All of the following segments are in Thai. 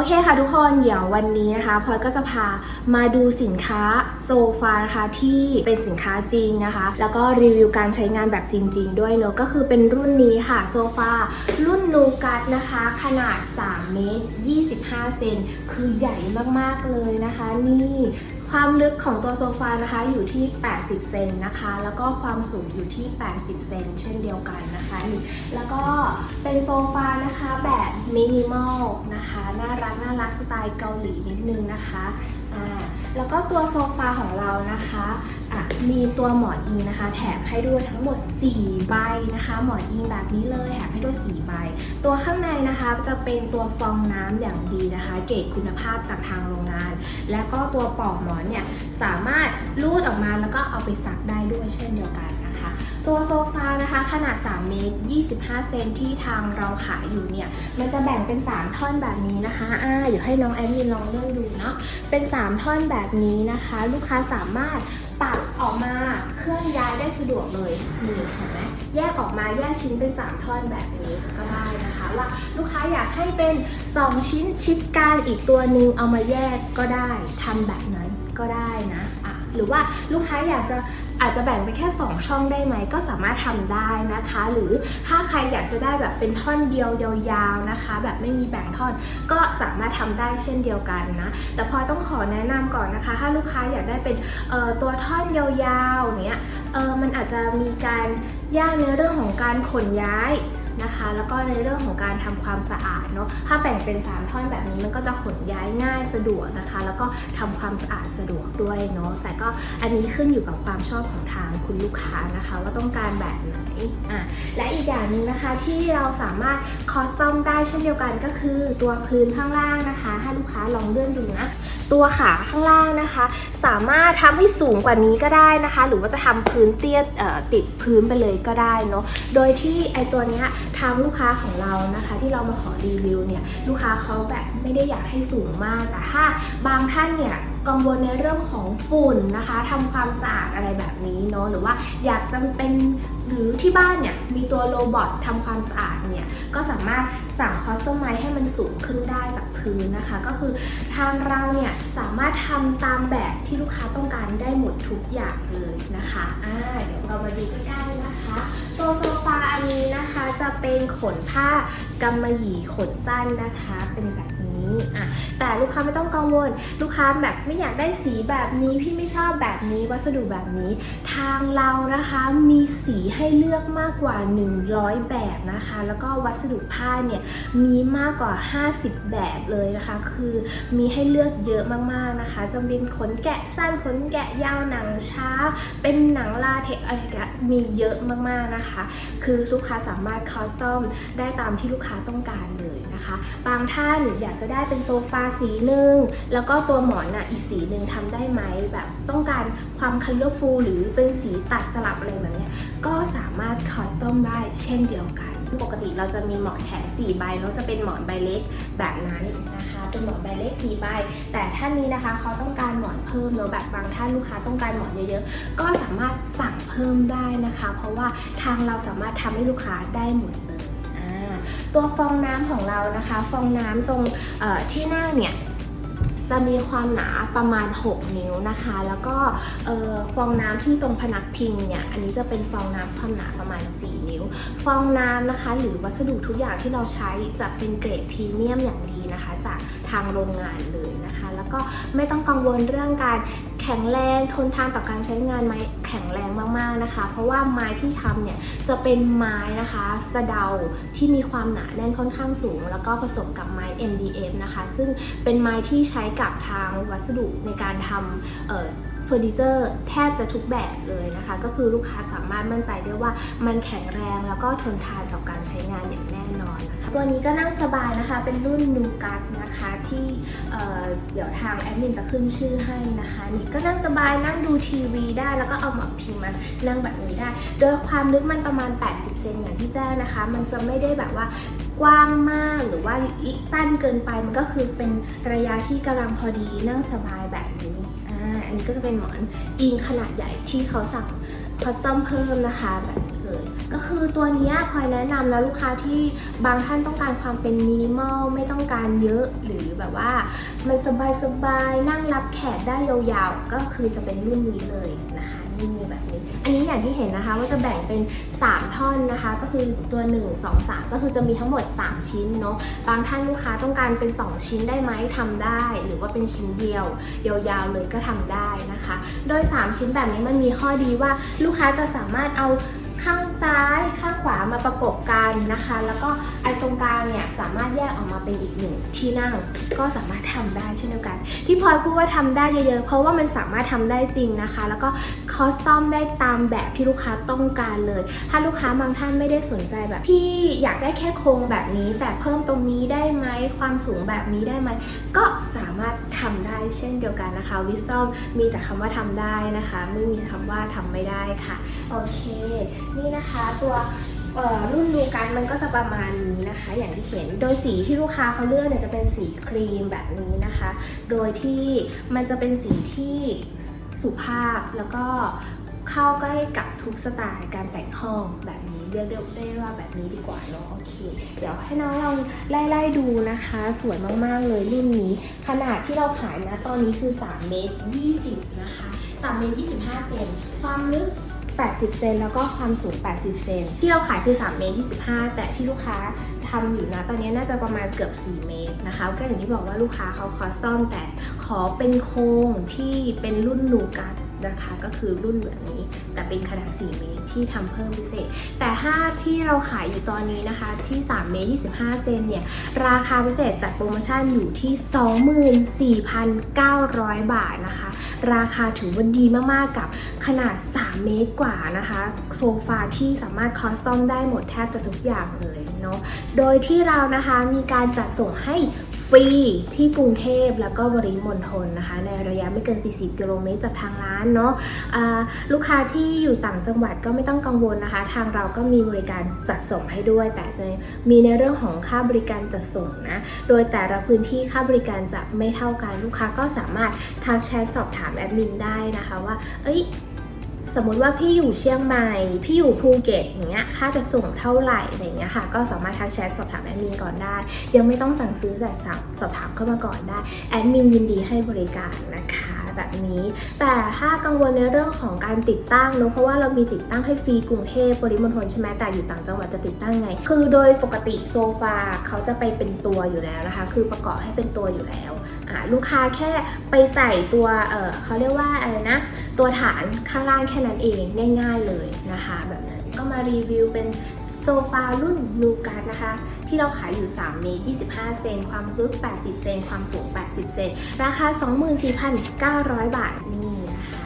อเคค่ะทุกคนเดี๋ยววันนี้นะคะพลอยก็จะพามาดูสินค้าโซฟานะคะที่เป็นสินค้าจริงนะคะ แล้วก็รีวิวการใช้งานแบบจริง ๆ ด้วยเนอะก็คือเป็นรุ่นนี้ค่ะโซฟารุ่นนูกัสนะคะ ขนาด3เมตร25 เซนคือใหญ่มากๆเลยนะคะ นี่ ความลึกของตัวโซฟานะคะอยู่ที่ 80 เซนนะคะ แล้วก็ความสูงอยู่ที่ 80 เซนเช่นเดียวกันนะคะนี่แล้วก็เป็นโซฟานะคะแบบมินิมอลนะคะ น่ารักน่ารักสไตล์เกาหลีนิดนึงนะคะอ่า แล้วก็ตัวโซฟาของเรานะคะะมีตัวหมอนอิงนะคะ แถมให้ด้วยทั้งหมด 4 ใบนะคะ หมอนอิงแบบนี้เลยแถมให้ด้วย 4 ใบ ตัวข้างในนะคะจะเป็นตัวฟองน้ำอย่างดีนะคะ เกรดคุณภาพจากทางโรงงาน และก็ตัวปลอกหมอนเนี่ยสามารถรูดออกมาแล้วก็เอาไปซักได้ด้วยเช่นเดียวกัน ตัวโซฟานะคะขนาด3เมตร25 เซนที่ทางเราขายอยู่เนี่ย มันจะแบ่งเป็น 3 ท่อนแบบนี้นะคะอ่าเดี๋ยวให้น้องแอดมินลองเลื่อนดูเนาะ เป็น 3 ท่อนแบบนี้นะคะ ลูกค้าสามารถตัดออกมาเคลื่อนย้ายได้สะดวกเลยนี่เห็นไหมแยกออกมาแยกชิ้นเป็น 3 ท่อนแบบนี้ก็ได้นะคะว่าลูกค้าอยากให้เป็น 2 ชิ้นชิดกันอีกตัวหนึ่งเอามาแยกก็ได้ทำแบบนั้นก็ได้นะ หรือว่าลูกค้าอยากจะอาจจะแบ่งไปแค่ 2 ช่องได้ไหมก็สามารถทำได้นะคะ หรือถ้าใครอยากจะได้แบบเป็นท่อนเดียวยาวๆนะคะ แบบไม่มีแบ่งท่อนก็สามารถทำได้เช่นเดียวกันนะแต่พอต้องขอแนะนำก่อนนะคะ ถ้าลูกค้าอยากได้เป็นตัวท่อนยาวๆเนี้ยมันอาจจะมีการยากในเรื่องของการขนย้าย นะคะ แล้วก็ในเรื่องของการทำความสะอาดเนาะถ้าแบ่งเป็น 3 ท่อนแบบนี้มันก็จะขนย้ายง่ายสะดวกนะคะ แล้วก็ทำความสะอาดสะดวกด้วยเนาะแต่ก็อันนี้ขึ้นอยู่กับความชอบของทางคุณลูกค้านะคะ ว่าต้องการแบบไหนอะและอีกอย่างหนึ่งนะคะที่เราสามารถคอสตอมได้เช่นเดียวกันก็คือตัวพื้นข้างล่างนะคะ ให้ลูกค้าลองเลื่อนดูนะ ตัวขาข้างล่างนะคะ สามารถทำให้สูงกว่านี้ก็ได้นะคะ หรือว่าจะทำพื้นเตี้ยติดพื้นไปเลยก็ได้เนาะโดยที่ไอตัวเนี้ยทางลูกค้าของเรานะคะ ที่เรามาขอรีวิวเนี่ยลูกค้าเขาแบบไม่ได้อยากให้สูงมากแต่ถ้าบางท่านเนี่ยกังวลในเรื่องของฝุ่นนะคะทำความสะอาดอะไรแบบนี้เนาะหรือว่าอยากจะเป็น หรือที่บ้านเนี่ยมีตัวโรบอททำความสะอาดเนี่ยก็สามารถสั่งคอสตอมไมให้มันสูงขึ้นได้จากพื้นนะคะ ก็คือทางเราเนี่ยสามารถทำตามแบบที่ลูกค้าต้องการได้หมดทุกอย่างเลยนะคะอ่าเดี๋ยวเรามาดูใกล้ๆนะคะตัวโซฟาอันนี้นะคะจะเป็นขนผ้ากำมะหยี่ขนสั้นนะคะ เป็นแบบ นี้อะแต่ลูกค้าไม่ต้องกังวล ลูกค้าแบบไม่อยากได้สีแบบนี้ พี่ไม่ชอบแบบนี้วัสดุแบบนี้ ทางเรานะคะมีสีให้เลือกมากกว่า 100 แบบนะคะ แล้วก็วัสดุผ้าเนี่ยมีมากกว่า 50 แบบเลยนะคะ คือมีให้เลือกเยอะมากๆนะคะจะเป็นขนแกะสั้นขนแกะยาวหนังช้า เป็นหนังลาเทคอะไรมีเยอะมากๆนะคะ คือลูกค้าสามารถคอสตอมได้ตามที่ลูกค้าต้องการเลย นะคะ บางท่านอยากจะได้เป็นโซฟาสีหนึ่งแล้วก็ตัวหมอนอะอีกสีหนึ่งทำได้ไหมแบบต้องการความคัลเลอร์ฟูลหรือเป็นสีตัดสลับอะไรแบบนี้ก็สามารถคอสตอมได้เช่นเดียวกันปกติเราจะมีหมอนแถม4ใบแล้วจะเป็นหมอนใบเล็กแบบนั้นนะคะ เป็นหมอนใบเล็ก4ใบแต่ท่านนี้นะคะเขาต้องการหมอนเพิ่มเนอะแบบบางท่านลูกค้าต้องการหมอนเยอะๆก็สามารถสั่งเพิ่มได้นะคะ เพราะว่าทางเราสามารถทำให้ลูกค้าได้หมด ตัวฟองน้ำของเรานะคะ ฟองน้ำตรงที่หน้าเนี่ยจะมีความหนาประมาณ 6 นิ้วนะคะ แล้วก็ฟองน้ำที่ตรงพนักพิงเนี่ยอันนี้จะเป็นฟองน้ำความหนาประมาณ 4 นิ้ว ฟองน้ำนะคะ หรือวัสดุทุกอย่างที่เราใช้จะเป็นเกรดพรีเมียมอย่างดีนะคะ จากทางโรงงานเลยนะคะ แล้วก็ไม่ต้องกังวลเรื่องการ แข็งแรงทนทานต่อการใช้งานไม้แข็งแรงมากๆนะคะ เพราะว่าไม้ที่ทำเนี่ยจะเป็นไม้นะคะสะเดาที่มีความหนาแน่นค่อนข้างสูง แล้วก็ผสมกับไม้ MDF นะคะ ซึ่งเป็นไม้ที่ใช้กับทางวัสดุในการทำเเฟอร์นิเจอร์แทบจะทุกแบบเลยนะคะ ก็คือลูกค้าสามารถมั่นใจได้ว่ามันแข็งแรงแล้วก็ทนทานต่อการใช้งานอย่างแน่นอนนะคะ ตัวนี้ก็นั่งสบายนะคะ เป็นรุ่นนูกัสนะคะที่เอ่อเดี๋ยวทางแอดมินจะขึ้นชื่อให้นะคะ นี่ก็นั่งสบายนั่งดูทีวีได้ แล้วก็เอาหมอนพิงมานั่งแบบนี้ได้ โดยความลึกมันประมาณ 80 เซนอย่างที่แจ้งนะคะ มันจะไม่ได้แบบว่ากว้างมากหรือว่าสั้นเกินไปมันก็คือเป็นระยะที่กำลังพอดีนั่งสบายแบบนี้อ่าอันนี้ก็จะเป็นหมอนอิงขนาดใหญ่ที่เขาสั่ง คัสตอมเพิ่มนะคะแบบนี้เลย ก็คือตัวนี้พลอยแนะนำนะลูกค้าที่บางท่านต้องการความเป็นมินิมอลไม่ต้องการเยอะ หรือแบบว่ามันสบายๆนั่งรับแขกได้ยาวๆ ก็คือจะเป็นรุ่นนี้เลยนะคะ นี่แบบนี้ อันนี้อย่างที่เห็นนะคะว่าจะแบ่งเป็น 3 ท่อนนะคะ ก็คือตัว 1 2 3 ก็คือจะมีทั้งหมด 3 ชิ้นเนาะบางท่านลูกค้าต้องการเป็น 2 ชิ้นได้ไหมทำได้ หรือว่าเป็นชิ้นเดียว ยาวๆเลยก็ทำได้นะคะ โดย 3 ชิ้นแบบนี้มันมีข้อดีว่าลูกค้าจะสามารถเอา ข้างซ้ายข้างขวามาประกบกันนะคะ แล้วก็ไอ้ตรงกลางเนี่ยสามารถแยกออกมาเป็นอีกหนึ่งที่นั่งก็สามารถทำได้เช่นเดียวกัน ที่พลอยพูดว่าทำได้เยอะๆ เพราะว่ามันสามารถทำได้จริงนะคะ แล้วก็คอสตอมได้ตามแบบที่ลูกค้าต้องการเลย ถ้าลูกค้าบางท่านไม่ได้สนใจแบบพี่อยากได้แค่โครงแบบนี้ แต่เพิ่มตรงนี้ได้ไหมความสูงแบบนี้ได้ไหมก็สามารถทำได้เช่นเดียวกันนะคะ Wisdom มีแต่คำว่าทำได้นะคะ ไม่มีคำว่าทำไม่ได้ค่ะโอเคนี่นะคะตัวรุ่นดูกันมันก็จะประมาณนี้นะคะ อย่างที่เห็นโดยสีที่ลูกค้าเขาเลือกเนี่ยจะเป็นสีครีมแบบนี้นะคะ โดยที่มันจะเป็นสีที่สุภาพแล้วก็เข้าใกล้กับทุกสไตล์การแต่งห้องแบบนี้เรียกได้ว่าแบบนี้ดีกว่าเนาะโอเค เดี๋ยวให้น้องลองไล่ๆดูนะคะ สวยมากๆเลยรุ่นนี้ขนาดที่เราขายนะตอนนี้คือ3เมตร20นะคะ3เมตร25เซนความลึก 80 เซนแล้วก็ความสูง 80 เซนที่เราขายคือ 3 เมตร 25 แต่ที่ลูกค้าทำอยู่นะตอนนี้น่าจะประมาณเกือบ 4 เมตรนะคะ ก็อย่างที่บอกว่าลูกค้าเขาคอสตอมแต่ขอเป็นโครงที่เป็นรุ่นนูกัส นะคะ ก็คือรุ่นแบบนี้ แต่เป็นขนาด 4 เมตรที่ทำเพิ่มพิเศษ แต่ถ้าที่เราขายอยู่ตอนนี้นะคะ ที่ 3 เมตร 25 เซนเนี่ย ราคาพิเศษจัดโปรโมชั่นอยู่ที่ 24,900 บาทนะคะ ราคาถือว่าดีมากๆกับขนาด 3 เมตรกว่านะคะ โซฟาที่สามารถคอสตอมได้หมดแทบจะทุกอย่างเลยเนาะ โดยที่เรานะคะมีการจัดส่งให้ ฟรีที่กรุงเทพแล้วก็บริมณฑลนะคะ ในระยะไม่เกิน 40 กิโลเมตรจากทางร้านเนาะอ่าลูกค้าที่อยู่ต่างจังหวัดก็ไม่ต้องกังวลนะคะ ทางเราก็มีบริการจัดส่งให้ด้วย แต่จะมีในเรื่องของค่าบริการจัดส่งนะ โดยแต่ละพื้นที่ค่าบริการจะไม่เท่ากันลูกค้าก็สามารถทักแชทสอบถามแอดมินได้นะคะว่า เอ้ย สมมติว่าพี่อยู่เชียงใหม่ พี่อยู่ภูเก็ตอย่างเงี้ย ค่าจะส่งเท่าไหร่อะไรอย่างเงี้ยค่ะ ก็สามารถทักแชทสอบถามแอดมินก่อนได้ ยังไม่ต้องสั่งซื้อแต่สั่งสอบถามเข้ามาก่อนได้ แอดมินยินดีให้บริการนะคะ แบบนี้ แต่ถ้ากังวลในเรื่องของการติดตั้งเนอะเพราะว่าเรามีติดตั้งให้ฟรีกรุงเทพปริมณฑลใช่ไหมแต่อยู่ต่างจังหวัดจะติดตั้งไง คือโดยปกติโซฟาเขาจะไปเป็นตัวอยู่แล้วนะคะ คือประกอบให้เป็นตัวอยู่แล้วลูกค้าแค่ไปใส่ตัวเเขาเรียกว่าอะไรนะ ตัวฐานข้างล่างแค่นั้นเองง่ายๆเลยนะคะ แบบนั้นก็มารีวิวเป็น โซฟารุ่นนูการนะคะ ที่เราขายอยู่3เมตร25 เซน ความลึก 80 เซน ความสูง 80 เซน ราคา 24,900 บาท นี่นะคะ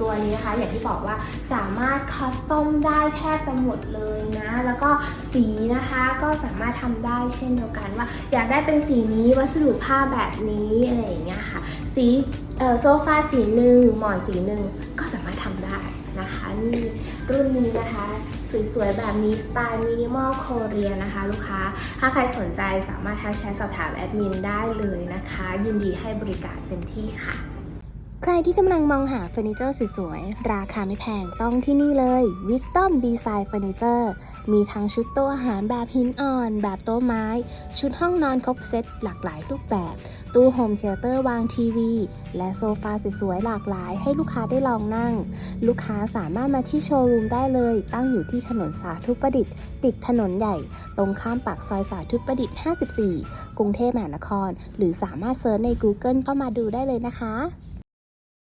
ตัวนี้นะคะ อย่างที่บอกว่าสามารถคอสตอมได้แทบจะหมดเลยนะ แล้วก็สีนะคะก็สามารถทำได้เช่นเดียวกันว่า อยากได้เป็นสีนี้วัสดุผ้าแบบนี้อะไรอย่างเงี้ยค่ะ สีโซฟาสีหนึ่งหมอนสีหนึ่งก็สามารถทำได้นะคะนี่รุ่นนี้นะคะ สวยๆ แบบนี้สไตล์มินิมอลโคเรียนะคะ ลูกค้า ถ้าใครสนใจสามารถทักแชทสอบถามแอดมินได้เลยนะคะ ยินดีให้บริการเต็มที่ค่ะ ใครที่กำลังมองหาเฟอร์นิเจอร์สวยๆ ราคาไม่แพงต้องที่นี่เลย Wisdom Design Furniture มีทั้งชุดโต๊ะอาหารแบบหินอ่อน แบบโต๊ะไม้ ชุดห้องนอนครบเซตหลากหลายรูปแบบ ตู้โฮมเทเตอร์วางทีวี และโซฟาสวยๆ หลากหลายให้ลูกค้าได้ลองนั่ง ลูกค้าสามารถมาที่โชว์รูมได้เลย ตั้งอยู่ที่ถนนสาธุประดิษฐ์ ติดถนนใหญ่ ตรงข้ามปากซอยสาธุประดิษฐ์ 54 กรุงเทพมหานคร หรือสามารถเซิร์ชใน Google เข้ามาดูได้เลยนะคะ